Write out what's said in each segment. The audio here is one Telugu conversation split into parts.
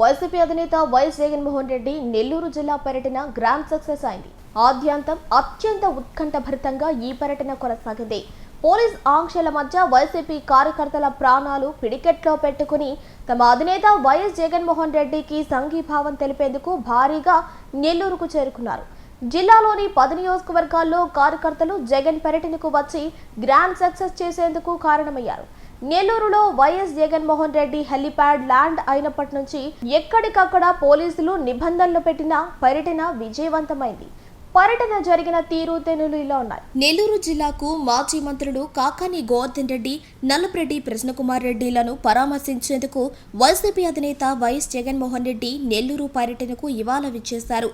వైసీపీ అధినేత వైఎస్ జగన్మోహన్ రెడ్డి నెల్లూరు జిల్లా పర్యటన గ్రాండ్ సక్సెస్ అయింది. ఆద్యాంతం అత్యంత ఉత్కంఠభరితంగా ఈ పర్యటన కొనసాగింది. పోలీస్ ఆంక్షల మధ్య వైసీపీ కార్యకర్తల ప్రాణాలు పిడికెట్లో పెట్టుకుని తమ అధినేత వైఎస్ జగన్మోహన్ రెడ్డికి సంఘీభావం తెలిపేందుకు భారీగా నెల్లూరుకు చేరుకున్నారు. జిల్లాలోని పది నియోజకవర్గాల్లో కార్యకర్తలు జగన్ పర్యటనకు వచ్చి గ్రాండ్ సక్సెస్ చేసేందుకు కారణమయ్యారు. నెల్లూరులో YS Jaganmohan Reddy helipad land అయినప్పటి నుంచి ఎక్కడికక్కడ పోలీసులు నిబంధనలు పెట్టిన పర్యటన విజయవంతమైంది. పర్యటన జరిగిన తీరు తెనులు ఇలా ఉన్నాయి. నెల్లూరు జిల్లాకు మాజీ మంత్రులు కాకాని గోవర్ధన్ రెడ్డి నల్లపరెడ్డి ప్రశ్నకుమార్ రెడ్డిలను పరామర్శించేందుకు వైసీపీ అధినేత వైఎస్ జగన్మోహన్ రెడ్డి నెల్లూరు పర్యటనకు ఇవాళ విచ్చేశారు.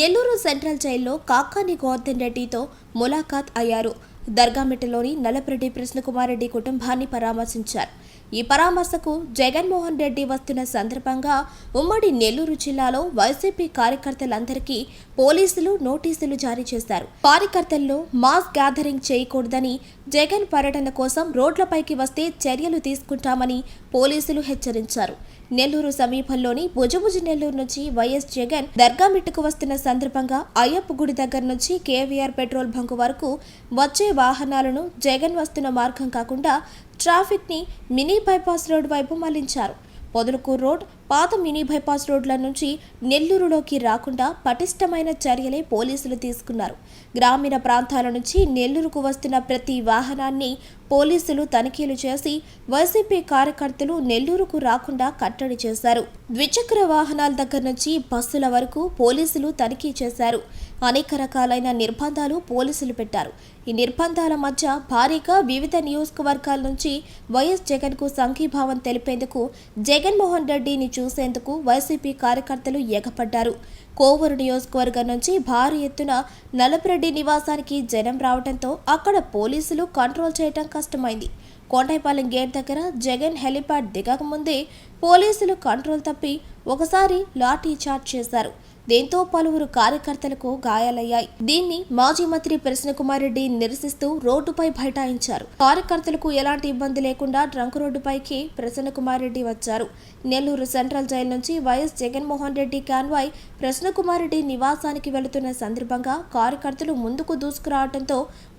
నెల్లూరు సెంట్రల్ జైల్లో కాకాని గోవర్ధన్ రెడ్డితో ములాఖాత్ అయ్యారు. దర్గామిట్టలోని నల్లపరెడ్డి కృష్ణకుమార్ రెడ్డి కుటుంబాన్ని పరామర్శించారు. ఈ పరామర్శకు జగన్మోహన్ రెడ్డి వస్తున్న సందర్భంగా ఉమ్మడి నెల్లూరు జిల్లాలో వైసీపీ కార్యకర్తలందరికీ పోలీసులు నోటీసులు జారీ చేశారు. కార్యకర్తల్లో మాస్ గ్యాదరింగ్ చేయకూడదని జగన్ పర్యటన కోసం రోడ్లపైకి వస్తే చర్యలు తీసుకుంటామని పోలీసులు హెచ్చరించారు. నెల్లూరు సమీపంలోని భుజభుజ నెల్లూరు నుంచి వైఎస్ జగన్ దర్గామిట్టుకు వస్తున్న సందర్భంగా అయ్యప్ప గుడి దగ్గర నుంచి కేవీఆర్ పెట్రోల్ బంకు వరకు వచ్చే వాహనాలను జగన్ వస్తున్న మార్గం కాకుండా ట్రాఫిక్ని మినీ బైపాస్ రోడ్ వైపు మళ్ళించారు. పొదలకూరు రోడ్ పాత మినీ బైపాస్ రోడ్ల నుంచి నెల్లూరులోకి రాకుండా పటిష్టమైన చర్యలే పోలీసులు తీసుకున్నారు. గ్రామీణ ప్రాంతాల నుంచి నెల్లూరుకు వస్తున్న ప్రతి వాహనాన్ని పోలీసులు తనిఖీలు చేసి వైసీపీ కార్యకర్తలు నెల్లూరుకు రాకుండా కట్టడి చేశారు. ద్విచక్ర వాహనాల దగ్గర నుంచి బస్సుల వరకు పోలీసులు తనిఖీ చేశారు. అనేక రకాలైన నిర్బంధాలు పోలీసులు పెట్టారు. ఈ నిర్బంధాల మధ్య భారీగా వివిధ నియోజకవర్గాల నుంచి వైఎస్ జగన్కు సంఘీభావం తెలిపేందుకు జగన్మోహన్ రెడ్డిని చూసేందుకు వైసీపీ కార్యకర్తలు ఎగపడ్డారు కోవూరు నియోజకవర్గం నుంచి భారీ ఎత్తున నలపరెడ్డి నివాసానికి జనం రావడంతో అక్కడ పోలీసులు కంట్రోల్ చేయడం కష్టమైంది. కోటైపాలెం గేట్ దగ్గర జగన్ హెలిప్యాడ్ దిగకముందే పోలీసులు కంట్రోల్ తప్పి ఒకసారి లాఠీ చార్జ్ చేశారు. దీంతో పలువురు కార్యకర్తలకు గాయాలయ్యాయి. దీన్ని మాజీ మంత్రి ప్రశ్నకుమార్ రెడ్డి నిరసిస్తూ రోడ్డుపై బైఠాయించారు. కార్యకర్తలకు ఎలాంటి ఇబ్బంది లేకుండా ట్రంక్ రోడ్డుపైకి ప్రసన్నకుమార్ రెడ్డి వచ్చారు. నెల్లూరు సెంట్రల్ జైలు నుంచి వైఎస్ జగన్మోహన్ రెడ్డి కాన్వాయ్ ప్రసన్నకుమార్ రెడ్డి నివాసానికి వెళుతున్న సందర్భంగా కార్యకర్తలు ముందుకు దూసుకురావడంతో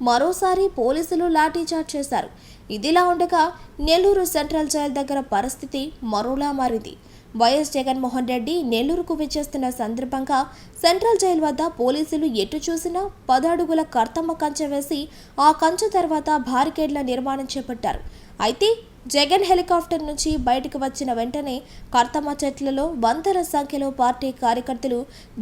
మరోసారి పోలీసులు లాఠీచార్జ్ చేశారు. ఇదిలా ఉండగా నెల్లూరు సెంట్రల్ జైలు దగ్గర పరిస్థితి మరోలా మారింది. వైఎస్ జగన్మోహన్ రెడ్డి నెల్లూరుకు విచ్చేస్తున్న సందర్భంగా సెంట్రల్ జైలు వద్ద పోలీసులు ఎటు చూసినా పదడుగుల కర్తమ్మ కంచె వేసి ఆ కంచె తర్వాత బారికేడ్ల నిర్మాణం చేపట్టారు. అయితే జగన్ హెలికాప్టర్ నుంచి బయటకు వచ్చిన వెంటనే కర్తమ్మ చెట్లలో వందల సంఖ్యలో పార్టీ కార్యకర్తలు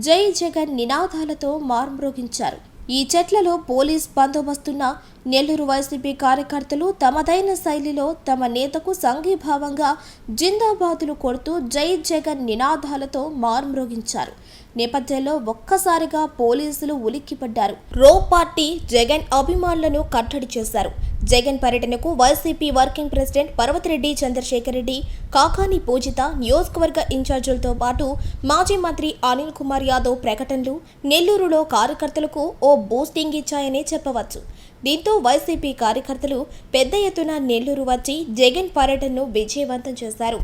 జై జగన్ నినాదాలతో మార్మ్రోగించారు. ఈ చెట్లలో పోలీస్ బందోబస్తున్న నెల్లూరు వైసీపీ కార్యకర్తలు తమదైన శైలిలో తమ నేతకు సంఘీభావంగా జిందాబాదులు కొడుతూ జై జగన్ నినాదాలతో మార్మ్రోగించారు. నేపథ్యంలో ఒక్కసారిగా పోలీసులు ఉలిక్కిపడ్డారు. రో పార్టీ జగన్ అభిమానులను కట్టడి చేశారు. జగన్ పర్యటనకు YCP working president Parvathireddy Chandrasekhar Reddy Kakani Pujitha నియోజకవర్గ ఇన్ఛార్జీలతో పాటు మాజీ మంత్రి అనిల్ కుమార్ యాదవ్ ప్రకటనలు నెల్లూరులో కార్యకర్తలకు ఓ బూస్టింగ్ ఇచ్చాయనే చెప్పవచ్చు. దీంతో వైసీపీ కార్యకర్తలు పెద్ద ఎత్తున నెల్లూరు వచ్చి జగన్ పర్యటనను విజయవంతం చేశారు.